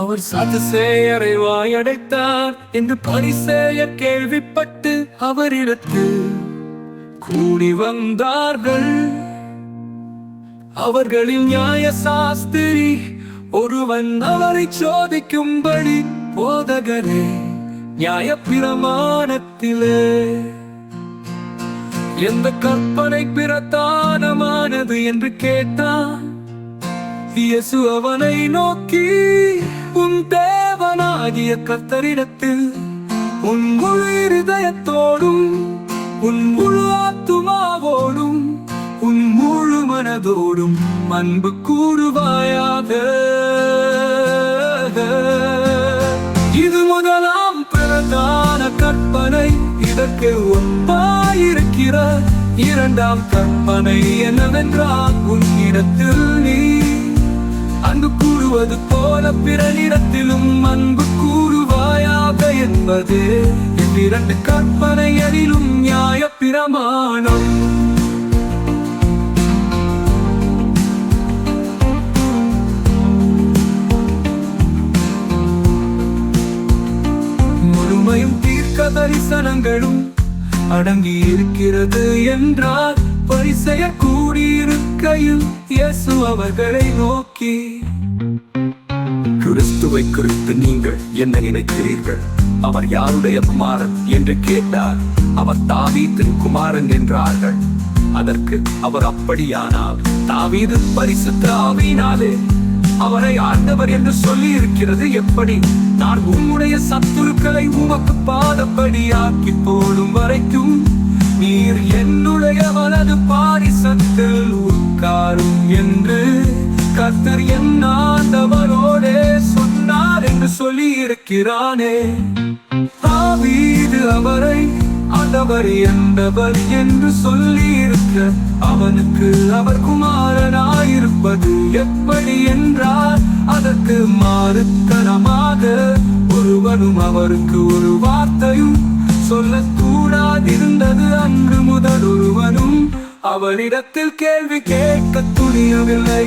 அவர் சதுசேயரை வாயடைத்தார் என்று பரிசேய கேள்விப்பட்டு அவரிடத்து கூடி வந்தார்கள். அவர்களில் நியாய சாஸ்திரி ஒருவன் அவரை சோதிக்கும்படி போதகரே நியாய பிரமாணத்திலே எந்த கற்பனை பிரதானமானது என்று கேட்டான். இயேசு அவனை நோக்கி உன் தேவனாகிய கத்தரிடத்தில் உன் முழு இருதயத்தோடும் உன் முழு ஆத்துமாவோடும் உன் முழு மனதோடும் அன்பு கூறுவாயாக. இது முதலாம் பிரதான கற்பனை இதற்கு ஒப்பாயிருக்கிற இரண்டாம் கற்பனை என்னவென்றால் உன் இடத்தில் நீ அன்பு கூறுவது போல பிறனிடத்திலும் அன்பு கூறுவாயாக என்பது. இரண்டு கற்பனையரிலும் நியாய பிரமாணம். முழுமையும் தீர்க்க தரிசனங்களும் அடங்கி இருக்கிறது என்றால் பரிசெய கூடியிருக்கையில் இயேசு அவர்களை நோக்கி. கிறிஸ்துவை குறித்து நீங்கள் என்ன நினைக்கிறீர்கள்? அவர் யாருடைய குமாரன் என்று கேட்டார். அவர் தாவீதின் குமாரன் என்றார்கள். அதற்கு அவர் அப்படியானால் தாவீது பரிசுத்த ஆவியினாலே அவரை ஆண்டவர் என்று சொல்லி இருக்கிறது எப்படி? நான் உம்முடைய சத்துருக்களை உமக்கு பாதப்படியாக்கி போடும் வரைக்கும் நீர் என்னுடைய வலது பாரிசத்தில் உட்காரும் என்று கத்தர் என்னால் நிற்கிறானே இருக்கிறானே தாவீது அவரை ஆண்டவர் என்பவர் என்று சொல்லி இருக்க அவனுக்கு அவர் குமாரனாயிருப்பது எப்படி என்றால் அதற்கு மாறுத்தனமாக ஒருவனும் அவருக்கு ஒரு வார்த்தையும் சொல்லக்கூடாதிருந்தது அன்று முதல் ஒருவனும் அவரிடத்தில் கேள்வி கேட்க துணியவில்லை.